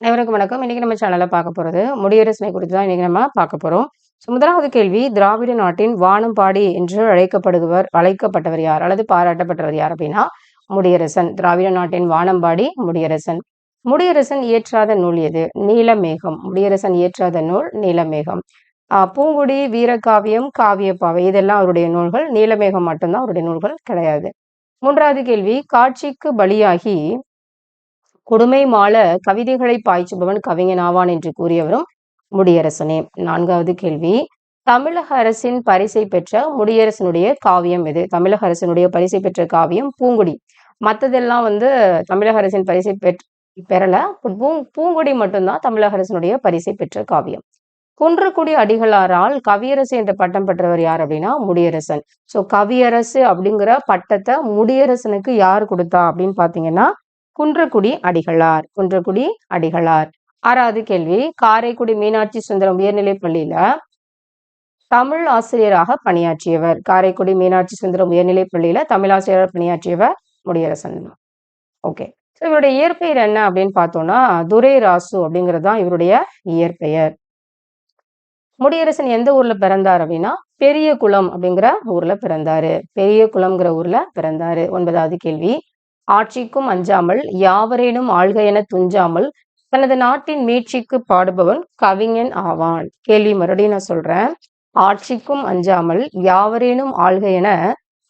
அனைவருக்கும் வணக்கம். இன்றைக்கி நம்ம சேனல்ல பார்க்க போறது முடியரசனை குறித்து தான் இன்றைக்கி நம்ம பார்க்க போறோம். ஸோ முதலாவது கேள்வி திராவிட நாட்டின் வானம்பாடி என்று அழைக்கப்படுபவர் அழைக்கப்பட்டவர் யார்? அல்லது பாராட்டப்பட்டவர் யார் அப்படின்னா முடியரசன். திராவிட நாட்டின் வானம்பாடி முடியரசன். முடியரசன் இயற்றாத நூல் எது? நீலமேகம். முடியரசன் இயற்றாத நூல் நீலமேகம். ஆஹ் பூங்குடி வீரகாவியம் காவியப்பாவை இதெல்லாம் அவருடைய நூல்கள். நீலமேகம் மட்டும்தான் அவருடைய நூல்கள் கிடையாது. மூன்றாவது கேள்வி காட்சிக்கு பலியாகி கொடுமை மாள கவிதைகளை பாய்ச்சுபவன் கவிஞன் ஆவான் என்று கூறியவரும் முடியரசனே. நான்காவது கேள்வி. தமிழக அரசின் பரிசை பெற்ற முடியரசனுடைய காவியம் எது? தமிழக அரசினுடைய பரிசை பெற்ற காவியம் பூங்குடி. மற்றதெல்லாம் வந்து தமிழக அரசின் பரிசை பெற் பெறல. பூ பூங்குடி மட்டும்தான் தமிழக அரசினுடைய பரிசை பெற்ற காவியம். குன்றக்குடி அடிகளாரால் கவியரசு என்ற பட்டம் பெற்றவர் யார் அப்படின்னா முடியரசன். ஸோ கவியரசு அப்படிங்கிற பட்டத்தை முடியரசனுக்கு யார் கொடுத்தா அப்படின்னு பாத்தீங்கன்னா குன்றக்குடி அடிகளார் குன்றக்குடி அடிகளார். ஆறாவது கேள்வி காரைக்குடி மீனாட்சி சுந்தரம் உயர்நிலைப் பள்ளியில தமிழ் ஆசிரியராக பணியாற்றியவர். காரைக்குடி மீனாட்சி சுந்தரம் உயர்நிலைப் பள்ளியில தமிழ் ஆசிரியராக பணியாற்றியவர் முடியரசன். ஓகே. ஸோ இவருடைய இயற்பெயர் என்ன அப்படின்னு பார்த்தோம்னா துரை ராசு அப்படிங்கிறது தான் இவருடைய இயற்பெயர். முடியரசன் எந்த ஊர்ல பிறந்தார் அப்படின்னா பெரிய குளம் அப்படிங்கிற ஊர்ல பிறந்தாரு. பெரிய குளம்ங்கிற ஊர்ல பிறந்தாரு. ஒன்பதாவது கேள்வி ஆட்சிக்கும் அஞ்சாமல் யாவரேனும் ஆள்க என துஞ்சாமல் தனது நாட்டின் மீட்சிக்கு பாடுபவன் கவிஞன் ஆவான். கேள்வி மறுபடியும் நான் சொல்றேன். ஆட்சிக்கும் அஞ்சாமல் யாவரேனும் ஆள்க என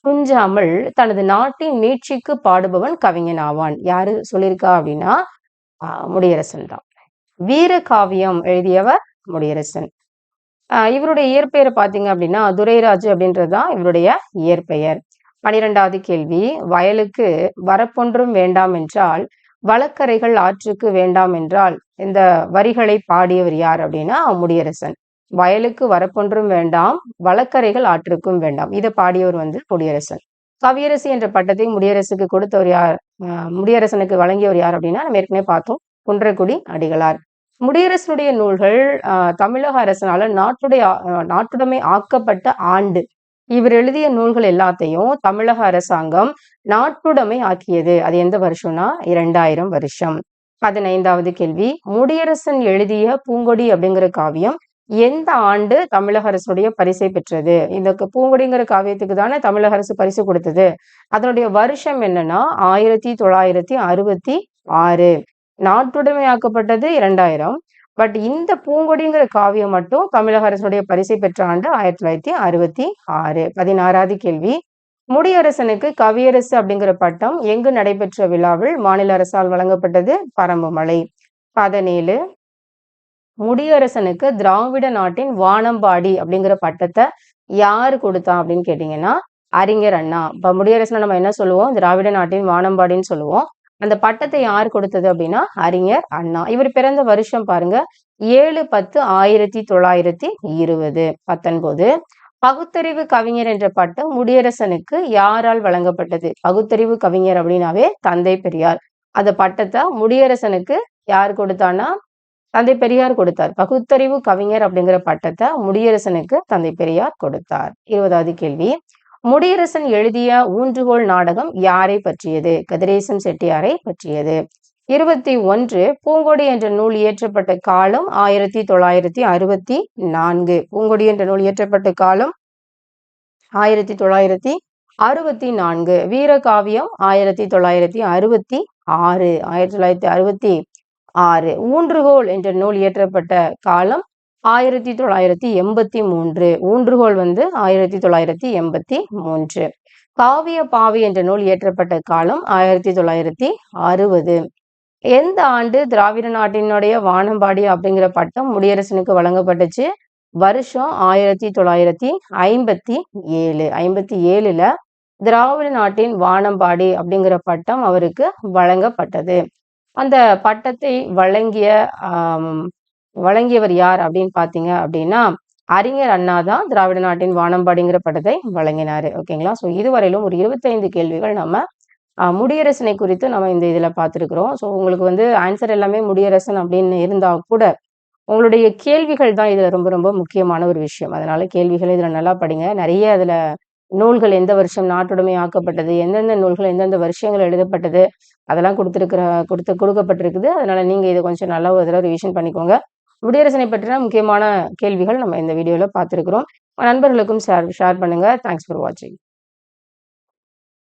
துஞ்சாமல் தனது நாட்டின் மீட்சிக்கு பாடுபவன் கவிஞன் ஆவான். யாரு சொல்லியிருக்கா அப்படின்னா ஆஹ் முடியரசன் தான். வீர காவியம் எழுதியவர் முடியரசன். ஆஹ் இவருடைய இயற்பெயரை பார்த்தீங்க அப்படின்னா துரைராஜு அப்படின்றது தான் இவருடைய இயற்பெயர். பனிரெண்டாவது கேள்வி வயலுக்கு வரப்பொன்றும் வேண்டாம் என்றால் வழக்கரைகள் ஆற்றுக்கு வேண்டாம் என்றால் இந்த வரிகளை பாடியவர் யார் அப்படின்னா முடியரசன். வயலுக்கு வரப்பொன்றும் வேண்டாம் வழக்கரைகள் ஆற்றுக்கும் வேண்டாம். இதை பாடியவர் வந்து முடியரசன். கவியரசு என்ற பட்டத்தை முடியரசுக்கு கொடுத்தவர் யார் ஆஹ் முடியரசனுக்கு வழங்கியவர் யார் அப்படின்னா நம்ம ஏற்கனவே பார்த்தோம் குன்றக்குடி அடிகளார். முடியரசனுடைய நூல்கள் ஆஹ் தமிழக அரசனால நாட்டுடைய நாட்டுடைமை ஆக்கப்பட்ட ஆண்டு. இவர் எழுதிய நூல்கள் எல்லாத்தையும் தமிழக அரசாங்கம் நாட்டுடைமை ஆக்கியது. அது எந்த வருஷம்னா? இரண்டாயிரம் வருஷம். பதினைந்தாவது கேள்வி. முடியரசன் எழுதிய பூங்கொடி அப்படிங்கிற காவியம் எந்த ஆண்டு தமிழக அரசுடைய பரிசை பெற்றது? இந்த பூங்கொடிங்கிற காவியத்துக்கு தானே தமிழக அரசு பரிசு கொடுத்தது. அதனுடைய வருஷம் என்னன்னா? ஆயிரத்தி தொள்ளாயிரத்தி அறுபத்தி ஆறு. நாட்டுடைமையாக்கப்பட்டது இரண்டாயிரம். பட் இந்த பூங்கொடிங்கிற காவியம் மட்டும் தமிழக அரசுடைய பரிசை பெற்ற ஆண்டு ஆயிரத்தி தொள்ளாயிரத்தி அறுபத்தி ஆறு. பதினாறாவது கேள்வி. முடியரசனுக்கு கவியரசு அப்படிங்கிற பட்டம் எங்கு நடைபெற்ற விழாவில் மாநில அரசால் வழங்கப்பட்டது? பரம்புமலை. பதினேழு. முடியரசனுக்கு திராவிட நாட்டின் வானம்பாடி அப்படிங்கிற பட்டத்தை யாரு கொடுத்தா அப்படின்னு கேட்டீங்கன்னா அறிஞர் அண்ணா. இப்ப முடியரசனை நம்ம என்ன சொல்லுவோம்? திராவிட நாட்டின் வானம்பாடின்னு சொல்லுவோம். அந்த பட்டத்தை யார் கொடுத்தது அப்படின்னா அறிஞர் அண்ணா. இவர் பிறந்த வருஷம் பாருங்க ஏழு பத்து ஆயிரத்தி தொள்ளாயிரத்தி இருபது. பத்தொன்பது. பகுத்தறிவு கவிஞர் என்ற பட்டம் முடியரசனுக்கு யாரால் வழங்கப்பட்டது? பகுத்தறிவு கவிஞர் அப்படின்னாவே தந்தை பெரியார். அந்த பட்டத்தை முடியரசனுக்கு யார் கொடுத்தான்னா தந்தை பெரியார் கொடுத்தார். பகுத்தறிவு கவிஞர் அப்படிங்கிற பட்டத்தை முடியரசனுக்கு தந்தை பெரியார் கொடுத்தார். இருபதாவது கேள்வி. முடியரசன் எழுதிய ஊன்றுகோல் நாடகம் யாரை பற்றியது? கதிரேசன் செட்டியாரை பற்றியது. இருபத்தி ஒன்று பூங்கொடி என்ற நூல் இயற்றப்பட்ட காலம் ஆயிரத்தி தொள்ளாயிரத்தி அறுபத்தி நான்கு. பூங்கொடி என்ற நூல் இயற்றப்பட்ட காலம் ஆயிரத்தி தொள்ளாயிரத்தி அறுபத்தி நான்கு. வீரகாவியம் ஆயிரத்தி தொள்ளாயிரத்தி அறுபத்தி ஆறு ஆயிரத்தி தொள்ளாயிரத்தி அறுபத்தி ஆறு. ஊன்றுகோல் என்ற நூல் இயற்றப்பட்ட காலம் ஆயிரத்தி தொள்ளாயிரத்தி எண்பத்தி மூன்று. ஊன்றுகோல் வந்து ஆயிரத்தி தொள்ளாயிரத்தி எண்பத்தி மூன்று. காவிய பாவி என்ற நூல் இயற்றப்பட்ட காலம் ஆயிரத்தி தொள்ளாயிரத்தி அறுபது. எந்த ஆண்டு திராவிட நாட்டினுடைய வானம்பாடி அப்படிங்கிற பட்டம் முடியரசனுக்கு வழங்கப்பட்டுச்சு? வருஷம் ஆயிரத்தி தொள்ளாயிரத்தி ஐம்பத்தி ஏழு. ஐம்பத்தி ஏழுல திராவிட நாட்டின் வானம்பாடி அப்படிங்கிற பட்டம் அவருக்கு வழங்கப்பட்டது. அந்த பட்டத்தை வழங்கிய ஆஹ் வழங்கியவர் யார் அப்படின்னு பாத்தீங்க அப்படின்னா அறிஞர் அண்ணா தான் திராவிட நாட்டின் வானம்பாடிங்கிற படத்தை வழங்கினாரு. ஓகேங்களா ஸோ இதுவரையிலும் ஒரு இருபத்தைந்து கேள்விகள் நம்ம முடியரசனை குறித்து நம்ம இந்த இதில் பார்த்துருக்குறோம் ஸோ உங்களுக்கு வந்து ஆன்சர் எல்லாமே முடியரசன் அப்படின்னு இருந்தால் கூட உங்களுடைய கேள்விகள் தான் இதில் ரொம்ப ரொம்ப முக்கியமான ஒரு விஷயம். அதனால கேள்விகள் இதில் நல்லா படிங்க. நிறைய அதில் நூல்கள் எந்த வருஷம் நாட்டுடைமை ஆக்கப்பட்டது எந்தெந்த நூல்கள் எந்தெந்த வருஷங்கள் எழுதப்பட்டது அதெல்லாம் கொடுத்துருக்குற கொடுத்து கொடுக்கப்பட்டிருக்குது. அதனால நீங்கள் இதை கொஞ்சம் நல்லா ஒரு தடவை ரிவிஷன் பண்ணிக்கோங்க. முடியரசனை பற்றின முக்கியமான கேள்விகள் நம்ம இந்த வீடியோவில் பார்த்துருக்குறோம். நண்பர்களுக்கும் ஷேர் ஷேர் பண்ணுங்கள் தேங்க்ஸ் ஃபார் வாட்சிங்